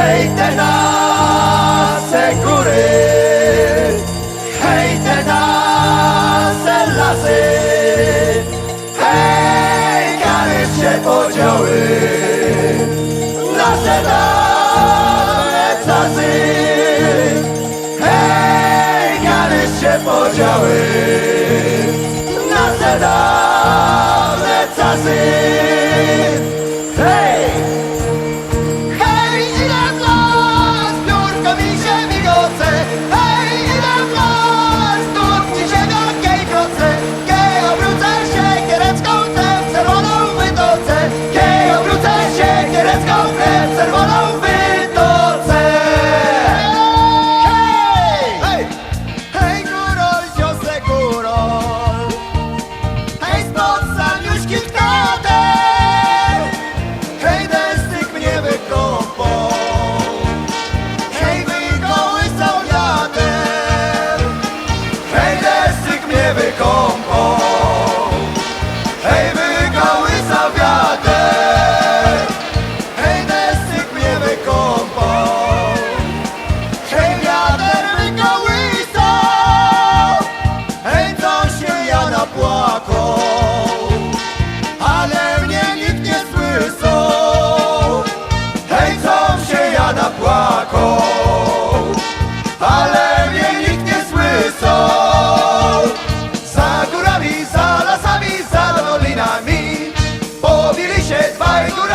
Hej te nasze góry, hej te nasze lasy, hej kary się podziały, nasze dawne czasy, hej kary się podziały, nasze dawne czasy, Every call. Bye.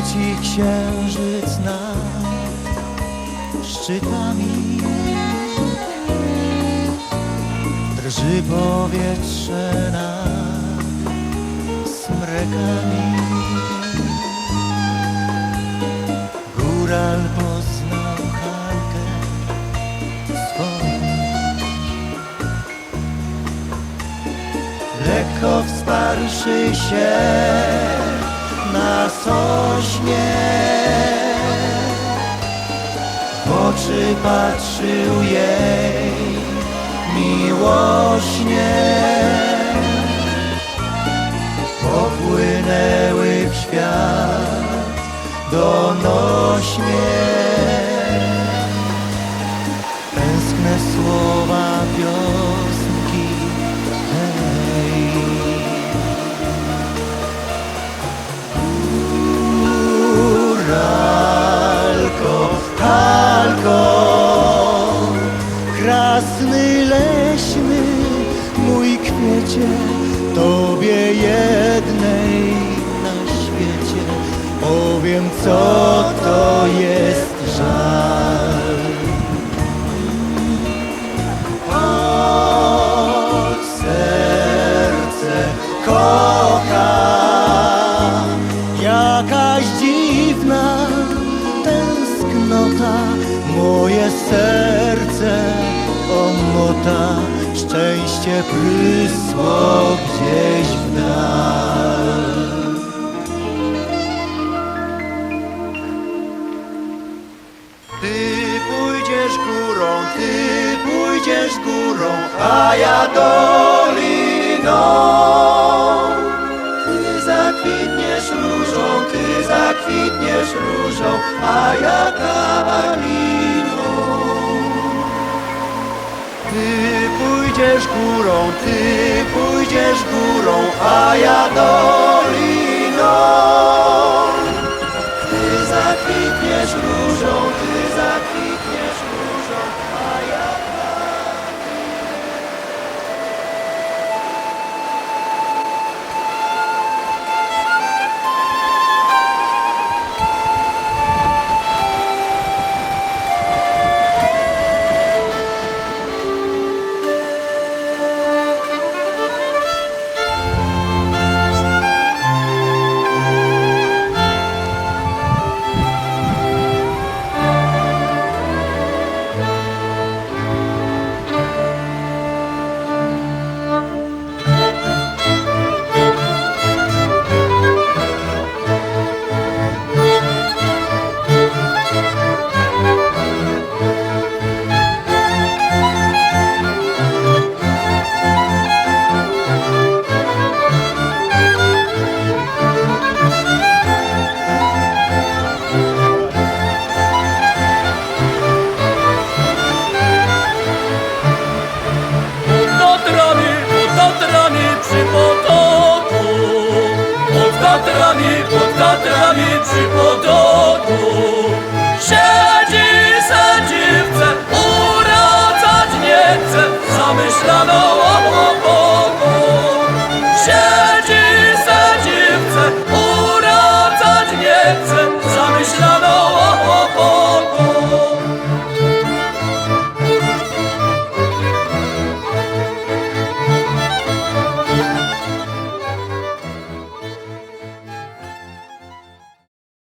Świeci księżyc nad szczytami. Drży powietrze nad smrekami. Góral poznał kalkę swą Lekko wsparszy się na sośnie W oczy patrzył jej miłośnie Tobie jednej na świecie. Powiem co to jest żal. Choć serce kocha Jakaś dziwna tęsknota Moje serce omota Szczęście prysło gdzieś w dal Ty pójdziesz górą, ty pójdziesz górą, a ja doliną. Ty zakwitniesz różą, ty zakwitniesz różą, a ja kaliną. Ty pójdziesz górą, a ja doliną. myślano o